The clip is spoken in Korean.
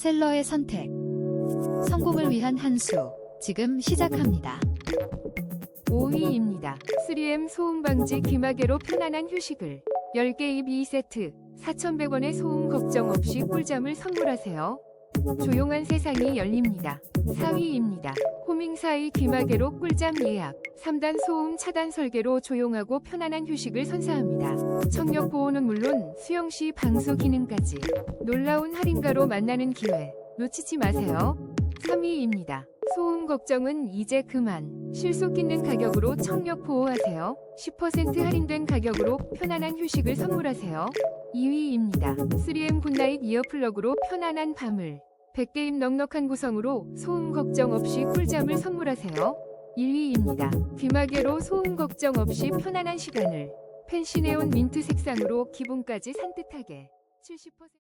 셀러의 선택. 성공을 위한 한 수. 지금 시작합니다. 5위입니다. 3M 소음 방지 귀마개로 편안한 휴식을 10개 입 2세트 4,100원의 소음 걱정 없이 꿀잠을 선물하세요. 조용한 세상이 열립니다. 4위입니다. 호밍사이 귀마개로 꿀잠 예약 3단 소음 차단 설계로 조용하고 편안한 휴식을 선사합니다. 청력 보호는 물론 수영 시 방수 기능까지 놀라운 할인가로 만나는 기회 놓치지 마세요. 3위입니다. 소음 걱정은 이제 그만. 실속 있는 가격으로 청력 보호하세요. 10% 할인된 가격으로 편안한 휴식을 선물하세요. 2위입니다. 3M 굿나잇 이어플러그로 편안한 밤을. 100개임 넉넉한 구성으로 소음 걱정 없이 꿀잠을 선물하세요. 1위입니다. 귀마개로 소음 걱정 없이 편안한 시간을. 펜시네온 민트 색상으로 기분까지 산뜻하게. 70%